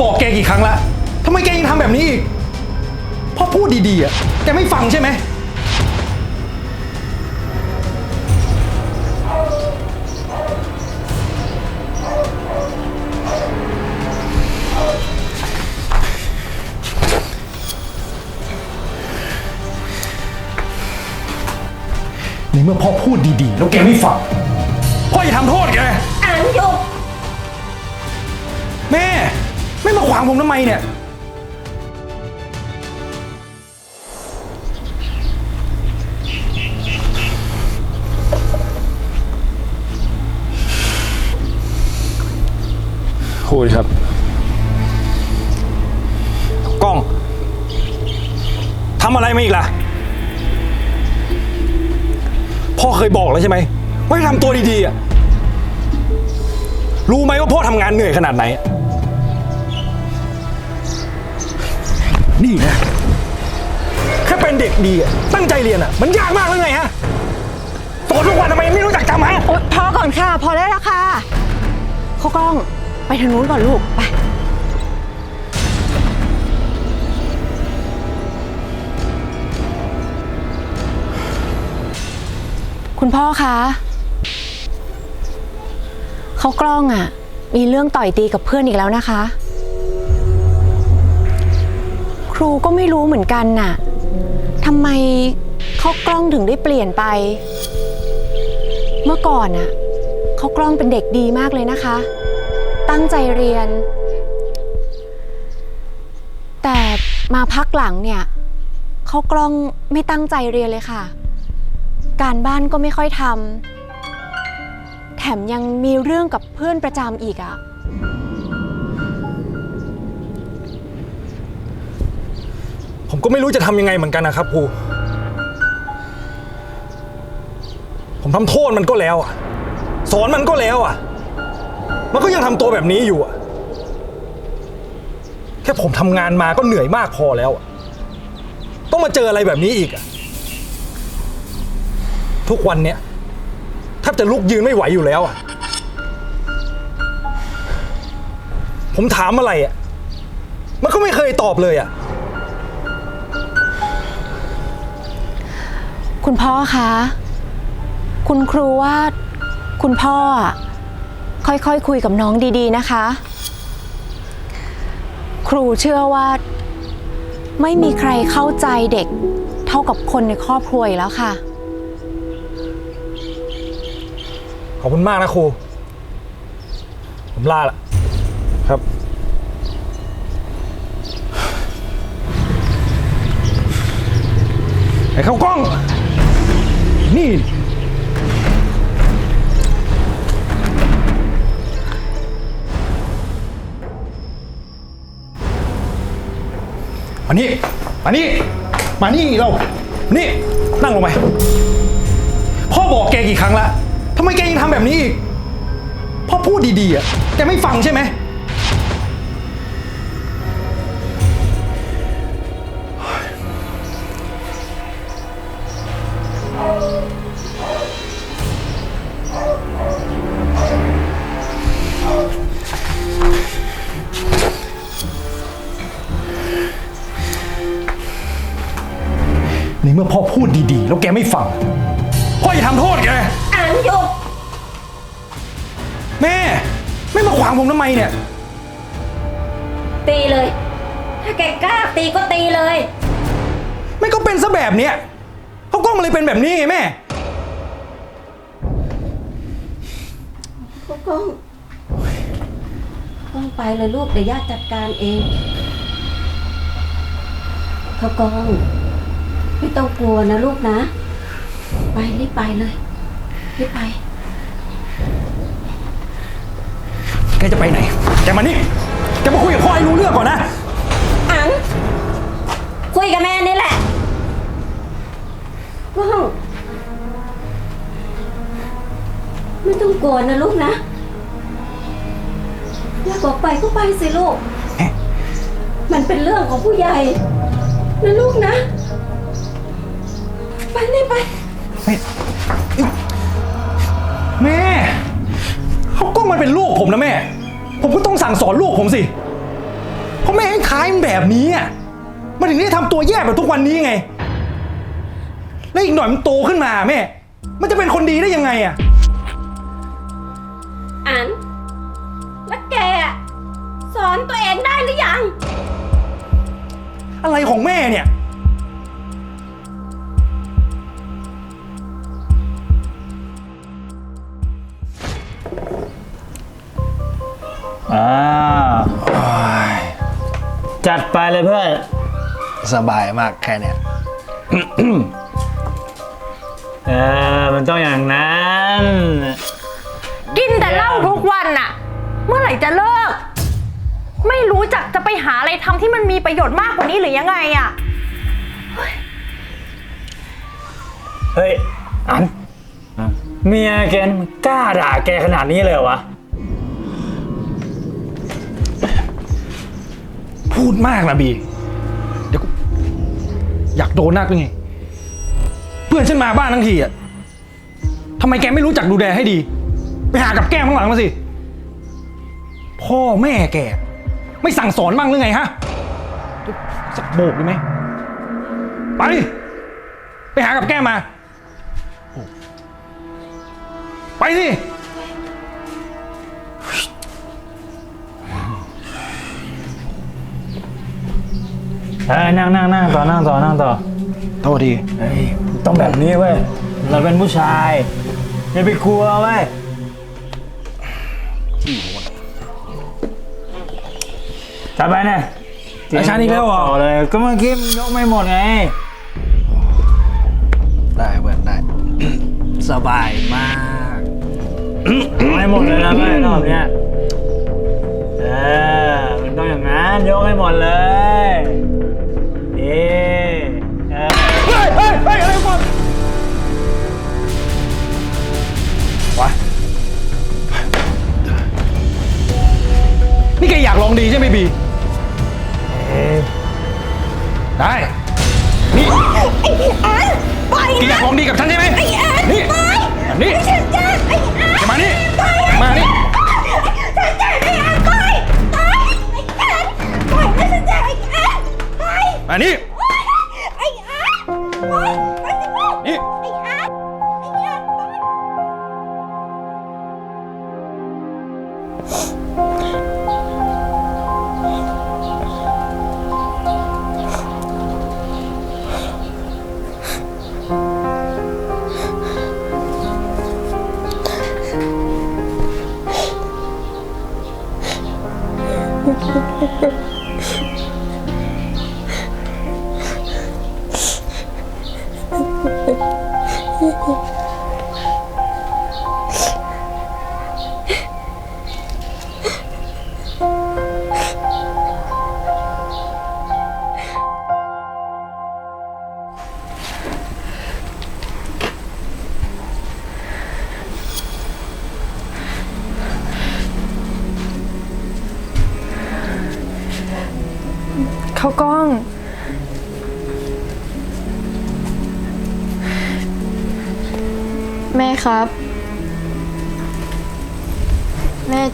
บอกแกกี่ครั้งละทำไมแกยังทำแบบนี้อีกพ่อพูดดีๆอะแกไม่ฟังใช่ไหม ในเมื่อพ่อพูดดีๆ แล้วแกไม่ฟัง พ่ออย่าทำโทษแก อันหยุดแม่ ไม่มาขวางผมทำไมเนี่ย คุยครับ กล้องทำอะไรมาอีกล่ะ พ่อเคยบอกแล้วใช่ไหมว่าให้ทำตัวดีๆอะรู้ไหมว่าพ่อทำงานเหนื่อยขนาดไหน นี่นะ แค่เป็นเด็กดีอะตั้งใจเรียนอะมันยากมากแล้วไงฮะสอนทุกวันทำไมไม่รู้จักจำฮะ โอ๊ยพอก่อนค่ะ พอได้แล้วค่ะข้าวกล้องไปทางนู้นก่อนลูก ไป คุณพ่อคะเขากล้องอะมีเรื่องต่อยตีกับเพื่อนอีกแล้วนะคะ รูก็ไม่รู้เหมือนกันน่ะทำไมเขากล้องถึงได้เปลี่ยนไป เมื่อก่อนน่ะเขากล้องเป็นเด็กดีมากเลยนะคะ ตั้งใจเรียน แต่มาพักหลังเนี่ยเขากล้องไม่ตั้งใจเรียนเลยค่ะ การบ้านก็ไม่ค่อยทำแถมยังมีเรื่องกับเพื่อนประจำอีกอะผ ก็ไม่รู้จะทำยังไงเหมือนกันนะครับครู ผมทำโทษมันก็แล้วอะสอนมันก็แล้วอะมันก็ยังทำตัวแบบนี้อยู่อะแค่ผมทำงานมาก็เหนื่อยมากพอแล้วอะต้องมาเจออะไรแบบนี้อีกอะทุกวันเนี้ยแทบจะลุกยืนไม่ไหวอยู่แล้วอะผมถามอะไรอะมันก็ไม่เคยตอบเลยอะ คุณพ่อคะ คุณครูว่า คุณพ่ออะค่อยๆคคุยกับน้องดีๆนะคะ ครูเชื่อว่า ไม่มีใครเข้าใจเด็ก เท่ากับคนในครอบครัวอีกแล้วค่ะ ขอบคุณมากนะครู ผมลาละครับ ไอ้ข้าวกล้อง นี่ มานี่ มานี่ มานี่เรา นี่ นั่งลงไป พ่อบอกแกกี่ครั้งละทำไมแกยังทำแบบนี้อีก พ่อพูดดีๆอะ แกไม่ฟังใช่ไหม ในเมื่อพ่อพูดดีๆ แล้วแกไม่ฟัง พ่ออย่าทำโทษแก อันหยุดแม่ ไม่มาขวางผมทำไมเนี่ย ตีเลย ถ้าแกกล้าตีก็ตีเลย ไม่ก็เป็นซะแบบเนี้ยเขากล้องมันเลยเป็นแบบนี้ไงแม่ก็ก้องก้องไปเลยลูกเดี๋ยวย่าจัดการเองเขากล้อง ไม่ต้องกลัวนะลูกนะ ไปรีบไปเลยรีบไป แกจะไปไหน แกมานี่ แกมาคุยกับพ่อให้รู้เรื่องก่อนนะ อัง คุยกับแม่นี่แหละก้องไม่ต้องกลัวนะลูกนะอยากบอกไปก็ไปสิลูก มันเป็นเรื่องของผู้ใหญ่นะลูกนะ ไปเลยไป แม่เขากล้องมันเป็นลูกผมนะแม่ ผมก็ต้องสั่งสอนลูกผมสิายมันแบบนี้อะ มันถึงได้ทำตัวแย่แบบทุกวันนี้ไง แล้วอีกหน่อยมันโตขึ้นมาแม่ มันจะเป็นคนดีได้ยังไงอะ อัน แล้วแกอะสอนตัวเองได้หรือยัง อะไรของแม่เนี่ย จัดไปเลยเพื่อน สบายมากแค่เนี้ยเออมันต้องอย่างนั้นกินแต่เหล้าทุกวันน่ะ เมื่อไหร่จะเลิก ไม่รู้จักจะไปหาอะไรทำที่มันมีประโยชน์มากกว่านี้หรือยังไงอะ เฮ้ยอันเมียแกนมันกล้าด่าแกขนาดนี้เลยเหรอวะ พูดมากนะบี เดี๋ยวกูอยากโดนนักเป็นไง เพื่อนฉันมาบ้านทั้งทีอะทำไมแกไม่รู้จักดูแลให้ดี ไปหากับแก้มข้างหลังมาสิ พ่อแม่แก ไม่สั่งสอนบ้างหรือไงฮะ สักโบกได้ไหม ไป ไปหากับแก้มมา ไปสิ เออนั่งนั่งนั่งต่อนั่งต่อนั่งต่อโทษทีเฮ้ยต้องแบบนี้เว้ยเราเป็นผู้ชายอย่าไปกลัวเว้ยจัดไปเนี่ยไอ้ชาอีกแล้วเหรอต่เลยก็เมื่อกี้มันยกไม่หมดไง ได้เพื่อนได้ สบายมาก ไม่หมดเลยนะเว้ยรอบเนี้ยเออมันต้องอย่างนั้นยกให้หมดเลย นี่แกอยากลองดีใช่ไหมบีได้นี่แกอยากลองดีกับฉันใช่ไหมนี่นี่แกมานี่มานี่มานี่นี่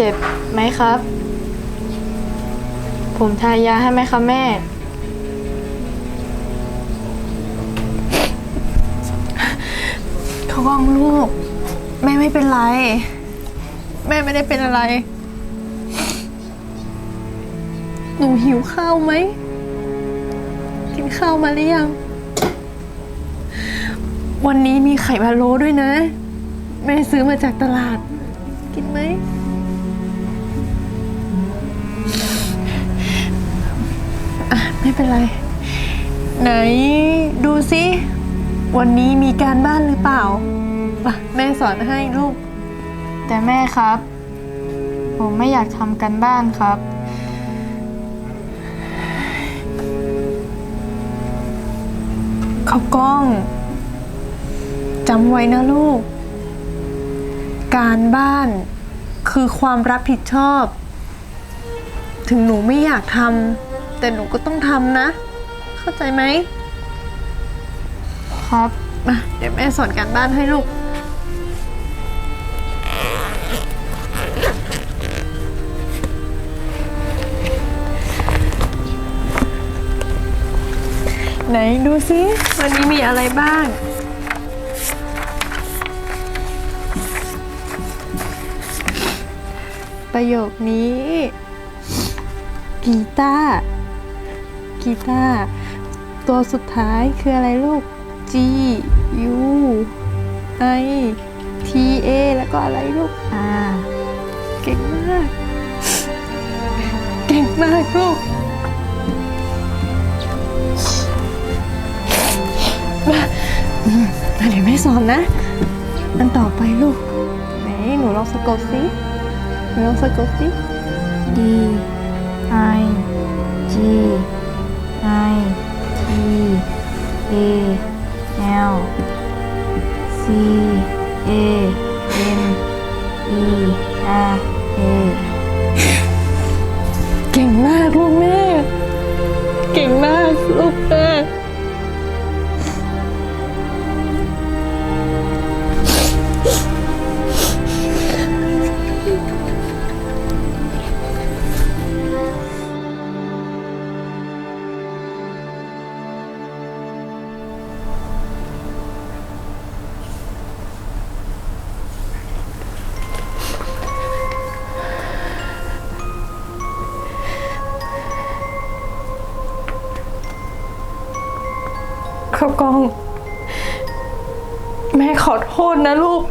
เจ็บไหมครับ ผมทายาให้ไหมครับแม่ เขาวกล้องลูก แม่ไม่เป็นไร แม่ไม่ได้เป็นอะไร หนูหิวข้าวไหม กินข้าวมาหรือยัง วันนี้มีไข่พะโล้ด้วยนะ แม่ซื้อมาจากตลาด กินไหม ไม่เป็นไร ไหนดูสิวันนี้มีการบ้านหรือเปล่ามาแม่สอนให้ลูก แต่แม่ครับ ผมไม่อยากทำกันบ้านครับ เขากล้องจำไว้นะลูก การบ้านคือความรับผิดชอบ ถึงหนูไม่อยากทำ แต่หนูก็ต้องทำนะ เข้าใจไหมครับมาเดี๋ยวแม่สอนการบ้านให้ลูก ไหนดูซิวันนี้มีอะไรบ้างประโยคนี้กีตาร์ กีตาร์ตัวสุดท้ายคืออะไรลูก G U I T A แล้วก็อะไรลูก R เก่งมาก เก่งมากลูกมาเดี๋ยวแม่สอนนะ อันต่อไปลูก ไหนหนูลองสะกดสิหนูลองสะกดสิ D I G I E A L C A M E R A เก่งมากลูกแม่ เก่งมากลูกแม่ ข้าวกล้อง แม่ขอโทษนะลูก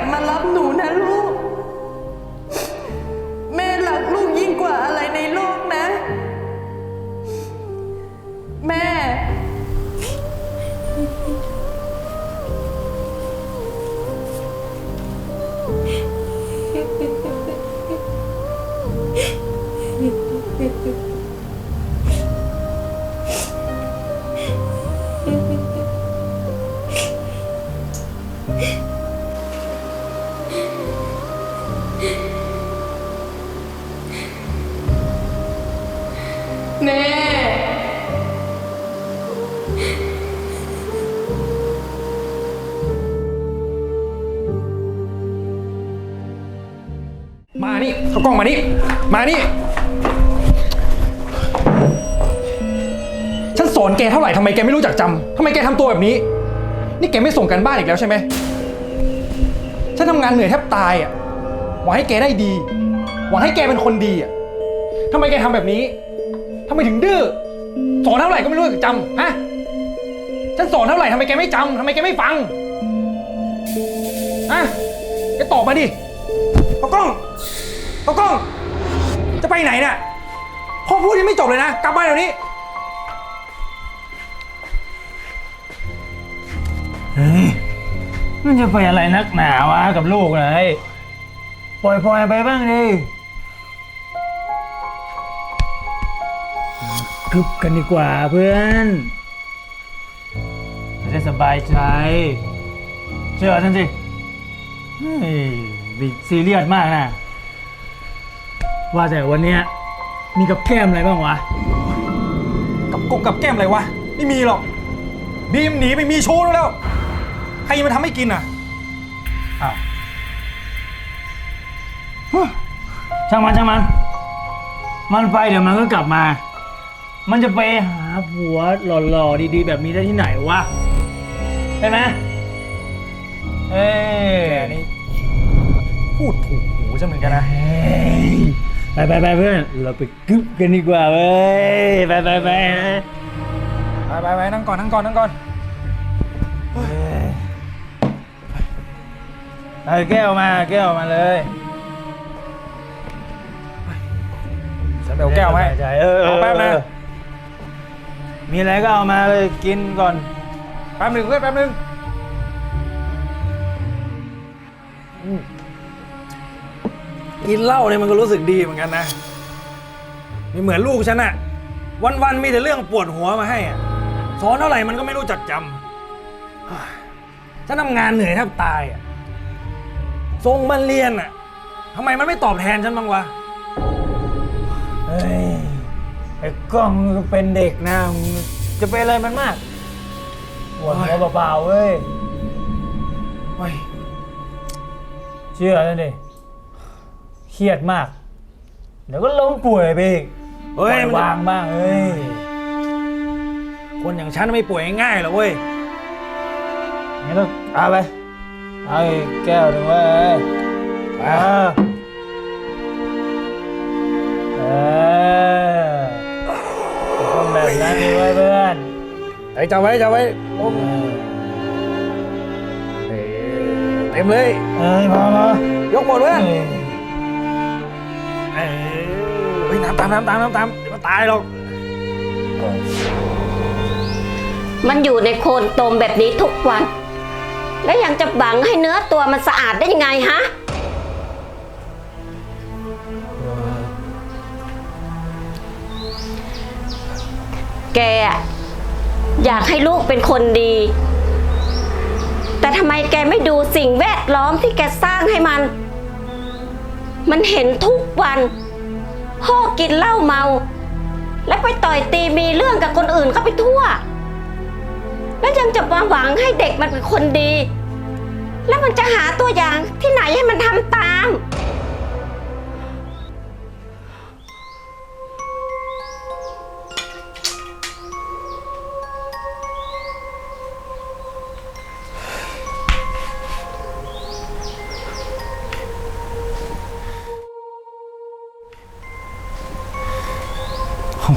ม่จะกลับมารับหนู เอากล้องมานี่ มานี่ ฉันสอนแกเท่าไหร่ทำไมแกไม่รู้จักจำทำไมแกทำตัวแบบนี้ นี่แกไม่ส่งกันบ้านอีกแล้วใช่ไหม ฉันทำงานเหนื่อยแทบตายอะ หวังให้แกได้ดี หวังให้แกเป็นคนดีอะทำไมแกทำแบบนี้ทำไมถึงดื้อ สอนเท่าไหร่ก็ไม่รู้จักจำฮะ ฉันสอนเท่าไหร่ทำไมแกไม่จำทำไมแกไม่ฟังฮะแกตอบมาดิเอากล้อง เอากล้อง จะไปไหนเนี่ยพ่อพูดยังไม่จบเลยนะ กลับบ้านเดี๋ยวนี้ เฮ้ยมันจะไปอะไรนักหนาวะกับลูกเลยปล่อยปล่อยไปบ้างดิกึบกันดีกว่าเพื่อนจะได้สบายใจ เชื่อฉันสิเฮ้ยบิดซีเรียสมากนะ ว่าแต่วันเนี้ยมีกับแก้มอะไรบ้างวะ กับกบกับแก้มอะไรวะ ไม่มีหรอก บีมหนีไปมีชู้แล้ว ใครจะมาทำให้กินอะ อ้าวฮู้ช่างมันช่างมัน มันไปเดี๋ยวมันก็กลับมา มันจะไปหาผัวหล่อๆดีๆ แบบนี้ได้ที่ไหนวะใช่ไหมเอ้ยแกนี่พูดถูกหูจะเหมือนกันนะ เอ้ย ไปไปไปเพื่อนเราไปกึ๊บกันดีกว่าเว้ยไปไปไปไปไปไปนั่งก่อนนั่งก่อนนั่งก่อนเอาแก้วมาแก้วมาเลยฉันไปเอาแก้วมาให้ใช่เออเอาแป๊บนะเออมีอะไรก็เอามาเลยกินก่อนแป๊บหนึ่งเพื่อนแป๊บหนึ่ง กินเหล้าเนี่ยมันก็รู้สึกดีเหมือนกันนะไม่เหมือนลูกฉันอะวันๆมีแต่เรื่องปวดหัวมาให้อะสอนเท่าไหร่มันก็ไม่รู้จักจำฉันทำงานเหนื่อยแทบตายอะส่งมันเรียนอะทำไมมันไม่ตอบแทนฉันบ้างวะเฮ้ยไอ้กล้องก็เป็นเด็กนะจะเป็นอะไรมันมากปวดหัวเปล่าๆเว้ยเฮ้ยเชื่อแล้วดิ รียดมาก เดี๋ยวก็ล้มป่วยไปอีกเฮ้ยปล่อมันจะวางบ้างเฮ้ยคนอย่างฉันไม่ป่วยง่ายๆหรอกเว้ย งั้นต้องเอาไปเอาอีกแก้วหนึ่งเว้ยเออเออต้องแบบนั้นดิเว้ยเพื่อนไอ้จับไว้จับไว้โอ้โหเต็มเลย เอ้ยพอพอยกหมดเพื่อนเอ้ย เอ้ยเฮ้ยน้ำตามน้ำตามน้ำตามเดี๋ยวมันตายหรอกมันอยู่ในโคลนตมแบบนี้ทุกวัน แล้วยังจะบังให้เนื้อตัวมันสะอาดได้ยังไงฮะ แกอะอยากให้ลูกเป็นคนดี แต่ทำไมแกไม่ดูสิ่งแวดล้อมที่แกสร้างให้มัน มันเห็นทุกวัน พ่อกินเหล้าเมา และไปต่อยตีมีเรื่องกับคนอื่นเข้าไปทั่ว แล้วยังจะมาหวังให้เด็กมันเป็นคนดี แล้วมันจะหาตัวอย่างที่ไหนให้มันทำตาม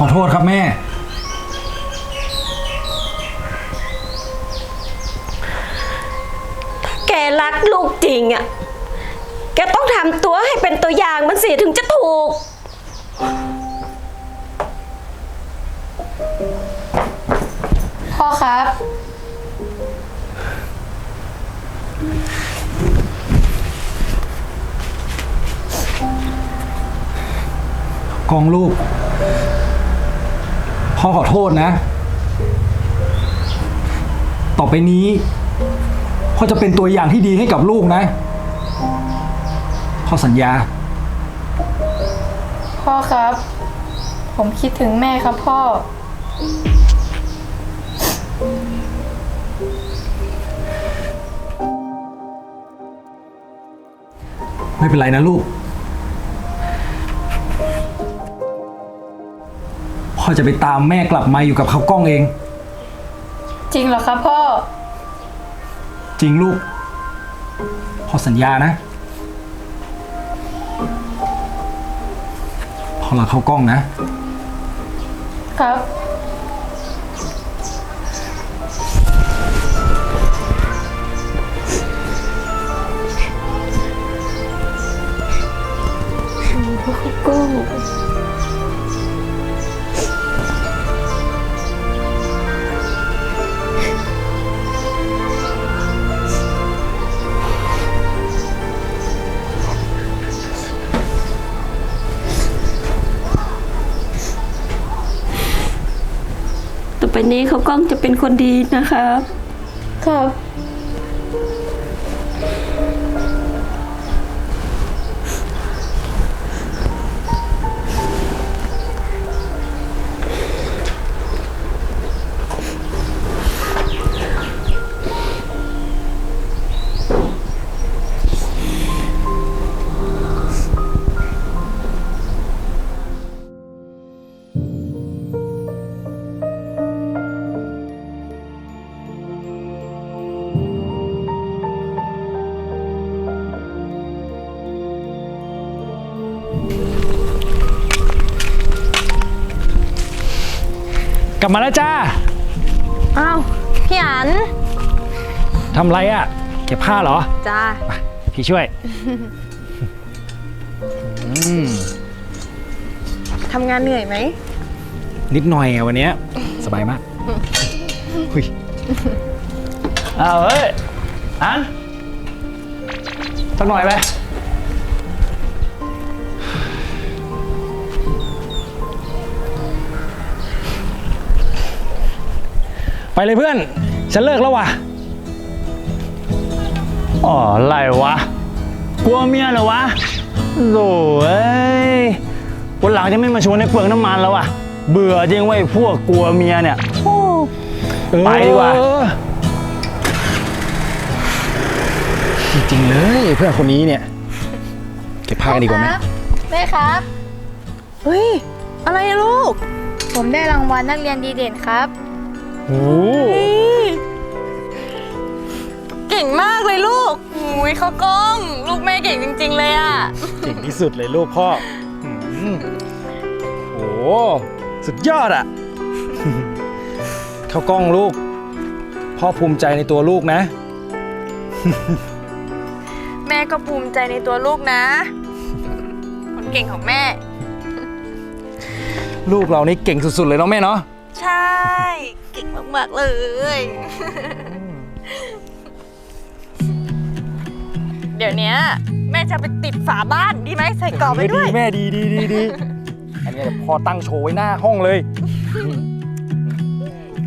ขอโทษครับแม่ แกรักลูกจริงอะ่ะ แกต้องทำตัวให้เป็นตัวอย่างมันสิถึงจะถูก พ่อครับ กองลูก พ่อขอโทษนะ ต่อไปนี้ พ่อจะเป็นตัวอย่างที่ดีให้กับลูกนะ พ่อสัญญา พ่อครับ ผมคิดถึงแม่ครับพ่อ ไม่เป็นไรนะลูก พ่อจะไปตามแม่กลับมาอยู่กับเขาวกล้องเอง จริงเหรอครับพ่อ จริงลูก พ่อสัญญานะพ่อรักเขาวกล้องนะ ครับต่อ นี้เขากล้องจะเป็นคนดีนะครับ ครับ ลับมาแล้วจ้าอ้าวพี่อันทำไรอะ่ะ เก็บผ้าเหรอ จ้าพี่ช่วยอืมทำงานเหนื่อยไหม นิดหน่อยอะวันเนี้ยสบายมากหุยอ้าวเฮ้ย อันสักหน่อยไป ไปเลยเพื่อน ฉันเลิกแล้วว่ะ อ๋ออะไรวะ กลัวเมียเหรอวะโถ่เอ้ยวันหลังจะไม่มาชวนในเปลืองน้ำมันแล้วอะเบื่อจริงเว้ยพวกกลัวเมียเนี่ยโอ้ไปดีกว่า เออจริงๆเลยเพื่อนคนนี้เนี่ย เก็บผ้ากันดีกว่าไหมแม่ครับ เฮ้ย อะไรอะลูก ผมได้รางวัลนักเรียนดีเด่นครับ โอ้เก่งมากเลยลูกอุ้ยเขากล้อง ลูกแม่เก่งจริง ๆ เลยอะเก่งที่สุดเลยลูกพ่ออืมโอ้สุดยอดอะเข้ากล้องลูก พ่อภูมิใจในตัวลูกนะ แม่ก็ภูมิใจในตัวลูกนะ คนเก่งของแม่ ลูกเรานี่เก่งสุดๆเลยเนาะแม่เนาะ ใช่เก่งมากๆเลย เดี๋ยวเนี้ยแม่จะไปติดฝาบ้านดีไหมใส่กรอบไปด้วยดีแม่ดีดีดีดีอันนี้เดี๋ยวพ่อตั้งโชว์ไว้หน้าห้องเลย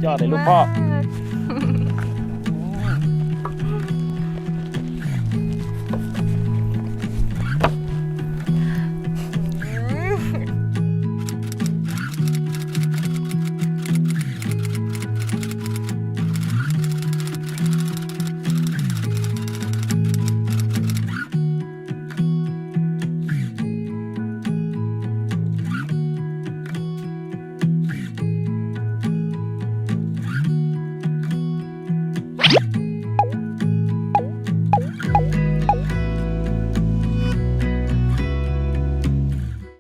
ยอดเลยลูกพ่ออื